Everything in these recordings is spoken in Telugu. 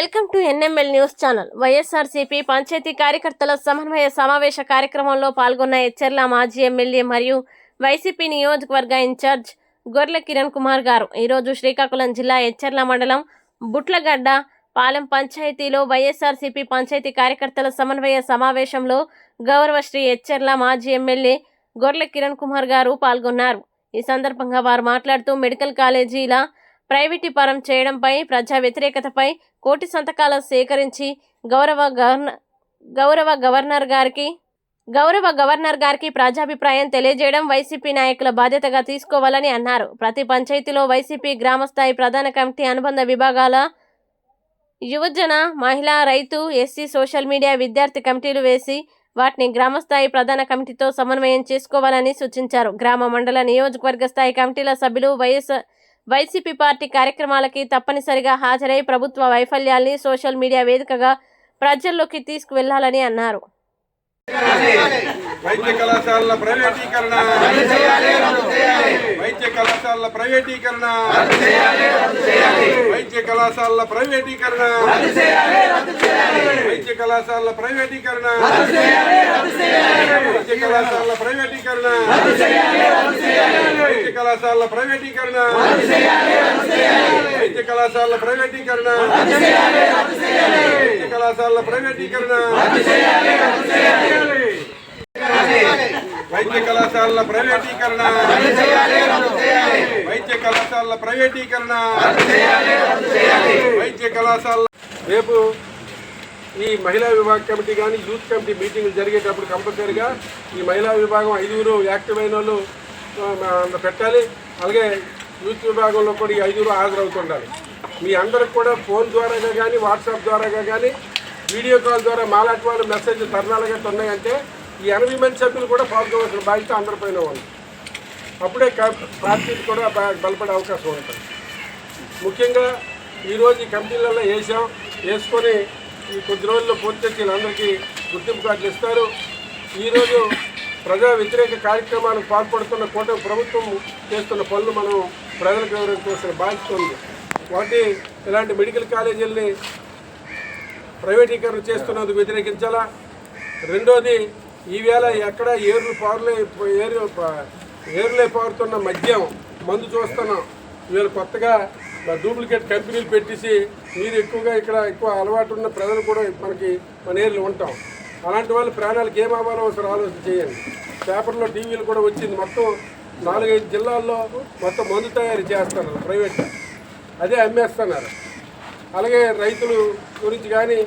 Welcome to NML news channel. YSRCP panchayat కార్యకర్తల సమన్వయ సమావేశ కార్యక్రమంలో పాల్గొన్న ఎచ్చెర్ల మాజీ ఎమ్మెల్యే మరియు వైసీపీ నియోజకవర్గ ఇన్ఛార్జ్ గొర్ల కిరణ్ కుమార్ గారు. ఈరోజు శ్రీకాకుళం జిల్లా ఎచ్చెర్ల మండలం బుట్లగడ్డ పాలెం పంచాయతీలో వైఎస్ఆర్సీపీ పంచాయతీ కార్యకర్తల సమన్వయ సమావేశంలో గౌరవ శ్రీ ఎచ్చెర్ల మాజీ ఎమ్మెల్యే గొర్ల కిరణ్ కుమార్ గారు పాల్గొన్నారు. ఈ సందర్భంగా వారు మాట్లాడుతూ మెడికల్ కాలేజీల ప్రైవేటీపరం చేయడంపై ప్రజా వ్యతిరేకతపై కోటి సంతకాలు సేకరించి గౌరవ గవర్న గౌరవ గవర్నర్ గారికి గౌరవ గవర్నర్ గారికి ప్రజాభిప్రాయం తెలియజేయడం వైసీపీ నాయకుల బాధ్యతగా తీసుకోవాలని అన్నారు. ప్రతి పంచాయతీలో వైసీపీ గ్రామస్థాయి ప్రధాన కమిటీ అనుబంధ విభాగాల యువజన మహిళా రైతు ఎస్సీ సోషల్ మీడియా విద్యార్థి కమిటీలు వేసి వాటిని గ్రామస్థాయి ప్రధాన కమిటీతో సమన్వయం చేసుకోవాలని సూచించారు. గ్రామ మండల నియోజకవర్గ స్థాయి కమిటీల సభ్యులు వైఎస్ వైసీపీ పార్టీ కార్యక్రమాలకి తప్పనిసరిగా హాజరై ప్రభుత్వ వైఫల్యాల్ని సోషల్ మీడియా వేదికగా ప్రజల్లోకి తీసుకువెళ్ళాలని అన్నారు. వైద్య కళాశాలల ప్రైవేటీకరణ కళాశాలల ప్రైవేటీకరణ. వైద్య కళాశాలల ప్రైవేటీకరణ. వైద్య కళాశాలల ప్రైవేటీకరణ. వైద్య కళాశాలల ప్రైవేటీకరణ. వైద్య కళాశాలల ప్రైవేటీకరణ. వైద్య కళాశాలల ప్రైవేటీకరణ. వైద్య కళాశాలల ప్రైవేటీకరణ. వైద్య కళాశాలల ప్రైవేటీకరణ. వైద్య కళాశాలల ప్రైవేటీకరణ. వైద్య కళాశాల రేపు ఈ మహిళా విభాగ కమిటీ కానీ యూత్ కమిటీ మీటింగ్లు జరిగేటప్పుడు కంపల్సరీగా ఈ మహిళా విభాగం ఐదుగురు యాక్టివ్ అయిన వాళ్ళు పెట్టాలి. అలాగే యూత్ విభాగంలో కూడా ఈ ఐదుగురు హాజరవుతుండాలి. మీ అందరికి కూడా ఫోన్ ద్వారాగా కానీ వాట్సాప్ ద్వారాగా కానీ వీడియో కాల్ ద్వారా మాలాంటి వాళ్ళు మెసేజ్ తరణాలుగా ఉన్నాయంటే ఈ ఎనభై మంది సభ్యులు కూడా పాల్గొవలసిన బాధ్యత అందరిపైన ఉంది. అప్పుడే పార్టీలు కూడా బలపడే అవకాశం ఉంటుంది. ముఖ్యంగా ఈరోజు ఈ కంపెనీలలో వేసాం వేసుకొని ఈ కొద్ది రోజుల్లో పూర్తి చేసి వీళ్ళందరికీ గుర్తింపు కార్డులు ఇస్తారు. ఈరోజు ప్రజా వ్యతిరేక కార్యక్రమాలకు పాల్పడుతున్న కూటమి ప్రభుత్వం చేస్తున్న పనులు మనం ప్రజలకు వివరించాల్సిన బాధ్యత ఉంది. వాటి ఇలాంటి మెడికల్ కాలేజీల్ని ప్రైవేటీకరణ చేస్తున్నందుకు వ్యతిరేకించాలా? రెండోది ఈవేళ ఎక్కడ ఏర్లు పారులే ఏరు ఏర్లే పారుతున్న మద్యం మందు చూస్తున్నాం. ఈవేళ కొత్తగా డూప్లికేట్ కంపెనీలు పెట్టేసి మీరు ఎక్కువగా ఇక్కడ ఎక్కువ అలవాటు ఉన్న ప్రజలు కూడా మనకి మన ఏర్లు ఉంటాం. అలాంటి వాళ్ళు ప్రాణాలకు ఏం అవ్వాలో ఒకసారి ఆలోచన చేయండి. పేపర్లో టీవీలు కూడా వచ్చింది. మొత్తం నాలుగైదు జిల్లాల్లో మొత్తం మందు తయారు చేస్తున్నారు ప్రైవేట్గా అదే అమ్మేస్తున్నారు. అలాగే రైతులు గురించి కానీ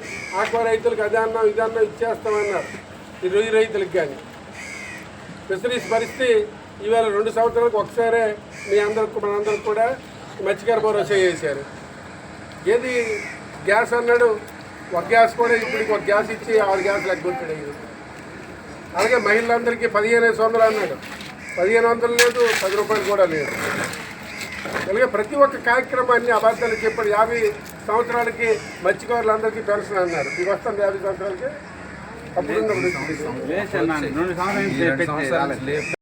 ఆక్వా రైతులకు అదే అన్నాం ఇది అన్నాం ఇచ్చేస్తామన్నారు. ఈ రొయ్యి రైతులకు కానీ. ఫిషరీస్ పరిస్థితి ఈవేళ రెండు సంవత్సరాలకు ఒకసారే మీ అందరికి మనందరికి కూడా మత్స్యకార భరోసా చేశారు. ఏది గ్యాస్ అన్నాడు ఒక గ్యాస్ కూడా ఇప్పుడు ఒక గ్యాస్ ఇచ్చి ఆరు గ్యాస్ లెక్కొచ్చాడు ఇది అలాగే మహిళలందరికీ పదిహేను ఐదు వందలు అన్నాడు. పదిహేను వందలు లేదు పది రూపాయలు కూడా లేదు. అలాగే ప్రతి ఒక్క కార్యక్రమాన్ని అబద్ధాలు చెప్పాడు. యాభై సంవత్సరాలకి మత్స్యకారులందరికీ పెన్షన్ అన్నారు. ఇది వస్తుంది యాభై సంవత్సరాలకి. తప్పకుండా రెండు సంవత్సరాలు